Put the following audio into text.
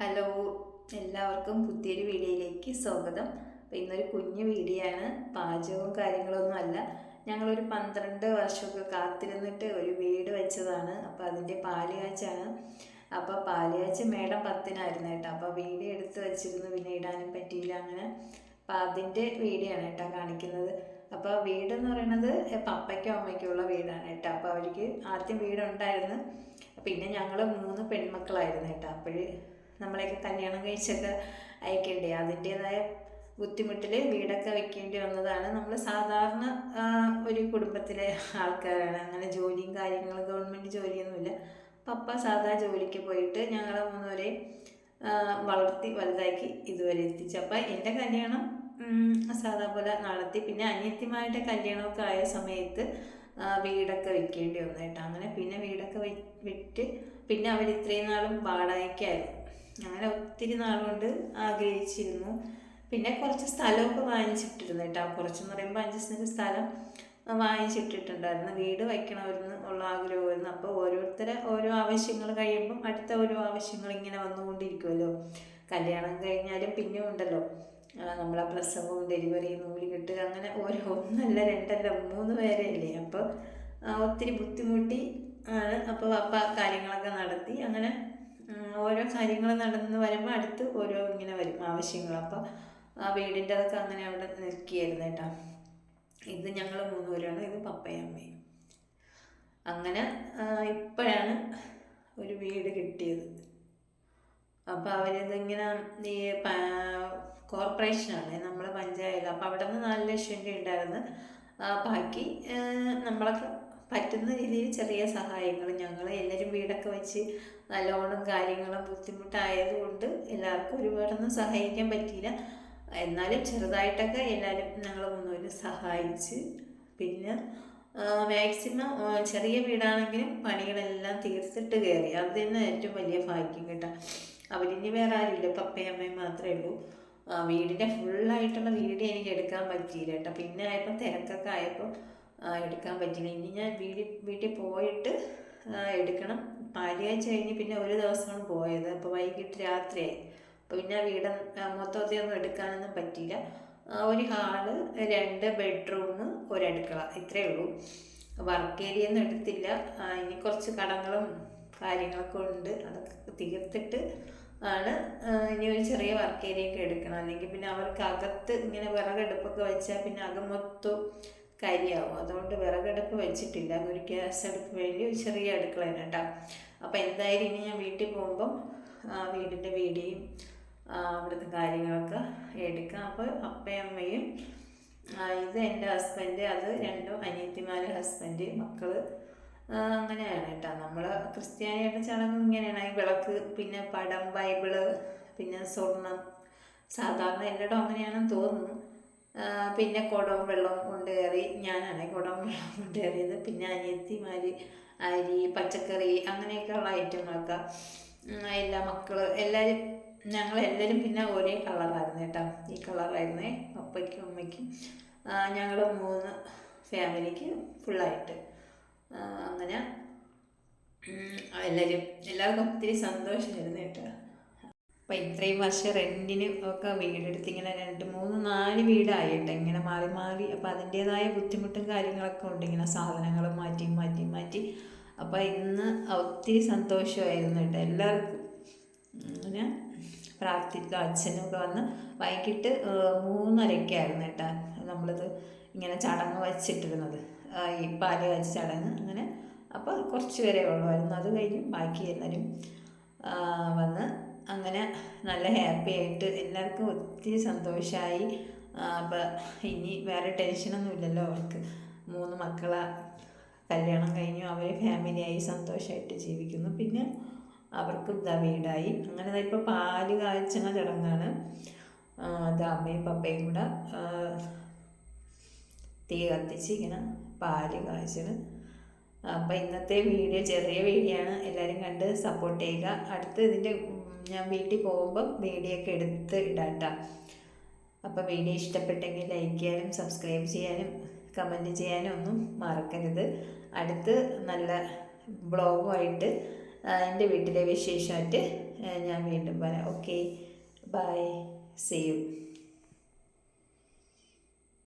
Hello എല്ലാവർക്കും പുതിയൊരു വീഡിയോയിലേക്ക് സ്വാഗതം. അപ്പോൾ ഇന്നൊരു കുഞ്ഞു വീഡിയോ ആണ്. പാചകവും കാര്യങ്ങളൊന്നും അല്ല. ഞങ്ങളൊരു പന്ത്രണ്ട് വർഷമൊക്കെ കാത്തിരുന്നിട്ട് ഒരു വീട് വെച്ചതാണ്. അപ്പോൾ അതിന്റെ പാൽ കാച്ചാണ് അപ്പോൾ പാൽ കാച്ച് മേടം പത്തിനായിരുന്നു കേട്ടോ. അപ്പോൾ വീട് എടുത്ത് വെച്ചിരുന്നു. പിന്നെ ഇടാനും പറ്റിയില്ല അങ്ങനെ. അപ്പോൾ അതിന്റെ വീഡിയോ ആണ് കേട്ടോ കാണിക്കുന്നത്. അപ്പോൾ വീടെന്ന് പറയുന്നത് പപ്പയ്ക്കും അമ്മയ്ക്കും ഉള്ള വീടാണ് കേട്ടോ. അപ്പോൾ അവർക്ക് ആദ്യം വീടുണ്ടായിരുന്നു. പിന്നെ ഞങ്ങൾ മൂന്ന് പെൺമക്കളായിരുന്നു കേട്ടോ. അപ്പോഴ് നമ്മളെയൊക്കെ കല്യാണം കഴിച്ചൊക്കെ അയക്കേണ്ടേ? അതിന്റേതായ ബുദ്ധിമുട്ടിൽ വീടൊക്കെ വെക്കേണ്ടി വന്നതാണ്. നമ്മൾ സാധാരണ ഒരു കുടുംബത്തിലെ ആൾക്കാരാണ്. അങ്ങനെ ജോലിയും കാര്യങ്ങളും ഗവൺമെന്റ് ജോലിയൊന്നുമില്ല. പപ്പ സാധാ ജോലിക്ക് പോയിട്ട് ഞങ്ങളെ മൂന്നുപേരെയും വളർത്തി വലുതാക്കി ഇതുവരെ എത്തിച്ചു. അപ്പം എന്റെ കല്യാണം സാധാ പോലെ നടത്തി. പിന്നെ അനിയത്തിമാരുടെ കല്യാണമൊക്കെ ആയ സമയത്ത് വീടൊക്കെ വെക്കേണ്ടി വന്നു കേട്ടോ അങ്ങനെ പിന്നെ വീടൊക്കെ വിറ്റ് പിന്നെ അവർ ഇത്രയും നാളും വാടകയ്ക്കായിരുന്നു അങ്ങനെ ഒത്തിരി നാളുകൊണ്ട് ആഗ്രഹിച്ചിരുന്നു. പിന്നെ കുറച്ച് സ്ഥലമൊക്കെ വാങ്ങിച്ചിട്ടിരുന്നു കേട്ടോ. കുറച്ചെന്ന് പറയുമ്പോൾ അഞ്ച് സെന്റ് സ്ഥലം വാങ്ങിച്ചിട്ടിട്ടുണ്ടായിരുന്നു. വീട് വയ്ക്കണമായിരുന്നു ഉള്ള ആഗ്രഹമായിരുന്നു. അപ്പോൾ ഓരോരുത്തരെ ഓരോ ആവശ്യങ്ങൾ കഴിയുമ്പം അടുത്ത ഓരോ ആവശ്യങ്ങൾ ഇങ്ങനെ വന്നുകൊണ്ടിരിക്കുമല്ലോ കല്യാണം കഴിഞ്ഞാലും പിന്നെ ഉണ്ടല്ലോ. നമ്മളെ പ്രസവവും ഡെലിവറിയും നൂലുകെട്ട് അങ്ങനെ ഓരോ ഒന്നല്ല രണ്ടല്ല മൂന്ന് പേരല്ലേ അപ്പോൾ ഒത്തിരി ബുദ്ധിമുട്ടി ആണ്. അപ്പോൾ അപ്പം കാര്യങ്ങളൊക്കെ നടത്തി അങ്ങനെ ഓരോ കാര്യങ്ങൾ നടന്നു വരുമ്പോൾ അടുത്ത് ഓരോ ഇങ്ങനെ വരും ആവശ്യങ്ങൾ അപ്പോൾ ആ വീടിന്റെ അതൊക്കെ അങ്ങനെ അവിടെ നിൽക്കുകയായിരുന്നു കേട്ടോ. ഇത് ഞങ്ങൾ മൂന്നുപേരാണ് ഇത് പപ്പയും അമ്മയും. അങ്ങനെ ഇപ്പോഴാണ് ഒരു വീട് കിട്ടിയത്. അപ്പോൾ അവരിതിങ്ങനെ ഈ കോർപ്പറേഷനാണ് നമ്മൾ പഞ്ചായത്ത്. അപ്പോൾ അവിടെ നിന്ന് നാല് ലക്ഷം രൂപ ഉണ്ടായിരുന്നു. ബാക്കി നമ്മളൊക്കെ പറ്റുന്ന രീതിയിൽ ചെറിയ സഹായങ്ങൾ ഞങ്ങൾ എല്ലാവരും വീടൊക്കെ വെച്ച് നല്ലോണം കാര്യങ്ങളും ബുദ്ധിമുട്ടായതുകൊണ്ട് എല്ലാവർക്കും ഒരുപാടൊന്നും സഹായിക്കാൻ പറ്റിയില്ല. എന്നാലും ചെറുതായിട്ടൊക്കെ എല്ലാവരും ഞങ്ങൾ മൂന്നുപേരും സഹായിച്ച് പിന്നെ മാക്സിമം ചെറിയ വീടാണെങ്കിലും പണികളെല്ലാം തീർത്തിട്ട് കയറി. അത് തന്നെ ഏറ്റവും വലിയ ഭാഗ്യം കേട്ടോ. അവരിനി വേറെ ആരുമില്ല. പപ്പയും അമ്മയും മാത്രമേ ഉള്ളൂ. വീടിന്റെ ഫുള്ളായിട്ടുള്ള വീഡിയോ എനിക്ക് എടുക്കാൻ പറ്റിയില്ല കേട്ടോ. പിന്നെ ആയപ്പോൾ തിരക്കൊക്കെ ആയപ്പോൾ എടുക്കാൻ പറ്റില്ല. ഇനി ഞാൻ വീട്ടിൽ വീട്ടിൽ പോയിട്ട് എടുക്കണം. പാലിയാഴ്ച കഴിഞ്ഞ് പിന്നെ ഒരു ദിവസമാണ് പോയത്. അപ്പോൾ വൈകിട്ട് രാത്രിയായി. അപ്പോൾ പിന്നെ വീട് മൊത്തത്തിൽ ഒന്നും എടുക്കാനൊന്നും പറ്റിയില്ല. ഒരു ഹാൾ രണ്ട് ബെഡ്റൂം ഒരു അടുക്കള ഇത്രയേ ഉള്ളൂ. വർക്ക് ഏരിയ ഒന്നും എടുത്തില്ല. ഇനി കുറച്ച് കടങ്ങളും കാര്യങ്ങളൊക്കെ ഉണ്ട്. അതൊക്കെ തീർത്തിട്ട് ആണ് ഇനി ഒരു ചെറിയ വർക്ക് ഏരിയ ഒക്കെ എടുക്കണം. അല്ലെങ്കിൽ പിന്നെ അവർക്ക് അകത്ത് ഇങ്ങനെ വിറകടുപ്പൊക്കെ വെച്ചാൽ പിന്നെ അകം മൊത്തം കരിയാവും അതുകൊണ്ട് വിറകടുപ്പ് വെച്ചിട്ടില്ല. ഒരു ഗ്യാസ് അടുപ്പ് വേണ്ടി ഒരു ചെറിയ അടുക്കളയാണ് കേട്ടോ. അപ്പോൾ എന്തായാലും ഇനി ഞാൻ വീട്ടിൽ പോകുമ്പം വീടിന്റെ വീടിയും അവിടുത്തെ കാര്യങ്ങളൊക്കെ എടുക്കാം. അപ്പോൾ അപ്പയും അമ്മയും ഇത് എന്റെ ഹസ്ബൻഡ് അത് രണ്ടും അനിയത്തിമാരെ ഹസ്ബൻഡ് മക്കൾ അങ്ങനെയാണ് കേട്ടോ. നമ്മൾ ക്രിസ്ത്യാനിയുടെ ചടങ്ങ് ഇങ്ങനെയാണ്. ഈ വിളക്ക് പിന്നെ പടം ബൈബിൾ പിന്നെ സ്വർണം സാധാരണ എല്ലായിടും അങ്ങനെയാണെന്ന് തോന്നുന്നു. പിന്നെ കുടവും വെള്ളവും കൊണ്ട് കയറി ഞാനാണ് കുടവും വെള്ളവും കൊണ്ട് കയറിയത്. പിന്നെ അനിയത്തിമാർ അരി പച്ചക്കറി അങ്ങനെയൊക്കെയുള്ള ഐറ്റങ്ങളൊക്കെ എല്ലാ മക്കൾ എല്ലാവരും ഞങ്ങൾ എല്ലാവരും പിന്നെ ഒരേ കളറായിരുന്നു കേട്ടോ. ഈ കളറായിരുന്നേ പപ്പയ്ക്കും അമ്മയ്ക്കും. ഞങ്ങൾ മൂന്ന് ഫാമിലിക്ക് ഫുള്ളായിട്ട്. അങ്ങനെ എല്ലാവരും എല്ലാവർക്കും ഒത്തിരി സന്തോഷമായിരുന്നു കേട്ടോ. അപ്പം ഇത്രയും വർഷം റെന്റിന് ഒക്കെ വീടെടുത്ത് ഇങ്ങനെ രണ്ട് മൂന്ന് നാല് വീടായിട്ട്. ഇങ്ങനെ മാറി മാറി. അപ്പം അതിന്റേതായ ബുദ്ധിമുട്ടും കാര്യങ്ങളൊക്കെ ഉണ്ട്. ഇങ്ങനെ സാധനങ്ങൾ മാറ്റി മാറ്റി മാറ്റി. അപ്പം ഇന്ന് ഒത്തിരി സന്തോഷമായിരുന്നു കേട്ടോ എല്ലാവർക്കും. അങ്ങനെ പ്രാർത്ഥിക്കുക അച്ഛനും ഒക്കെ വന്ന് വൈകിട്ട് മൂന്നരയ്ക്കായിരുന്നു കേട്ടോ നമ്മളിത് ഇങ്ങനെ ചടങ്ങ് വച്ചിട്ടിരുന്നത്. ഈ പാൽ കാച്ച ചടങ്ങ്. അങ്ങനെ അപ്പോൾ കുറച്ച് പേരെ ഉള്ളായിരുന്നു. അത് കഴിഞ്ഞ് ബാക്കി എല്ലാവരും വന്ന് അങ്ങനെ നല്ല ഹാപ്പി ആയിട്ട് എല്ലാവർക്കും ഒത്തിരി സന്തോഷമായി അപ്പം ഇനി വേറെ ടെൻഷനൊന്നും ഇല്ലല്ലോ. അവർക്ക് മൂന്ന് മക്കളെ. കല്യാണം കഴിഞ്ഞു. അവർ ഫാമിലിയായി സന്തോഷമായിട്ട് ജീവിക്കുന്നു. പിന്നെ അവർക്കും ഇതാ വീടായി. അങ്ങനെ ഇപ്പോൾ പാൽ കാഴ്ചണ ചടങ്ങാണ്. അത് അമ്മയും പപ്പയും കൂടെ തീ കത്തിച്ച് ഇങ്ങനെ പാൽ കാഴ്ചണ് അപ്പം ഇന്നത്തെ വീഡിയോ ചെറിയ വീഡിയോ ആണ്. എല്ലാവരും കണ്ട് സപ്പോർട്ട് ചെയ്യുക. അടുത്ത് ഇതിന്റെ ഞാൻ വീട്ടിൽ പോകുമ്പം വീഡിയോ ഒക്കെ എടുത്ത് ഇടാം അപ്പോൾ വീഡിയോ ഇഷ്ടപ്പെട്ടെങ്കിൽ ലൈക്ക് ചെയ്യാനും സബ്സ്ക്രൈബ് ചെയ്യാനും കമന്റ് ചെയ്യാനും ഒന്നും മറക്കരുത്. അടുത്ത് നല്ല ബ്ലോഗുമായിട്ട് എന്റെ വീട്ടിലെ വിശേഷമായിട്ട് ഞാൻ വീണ്ടും വരാം. Okay bye save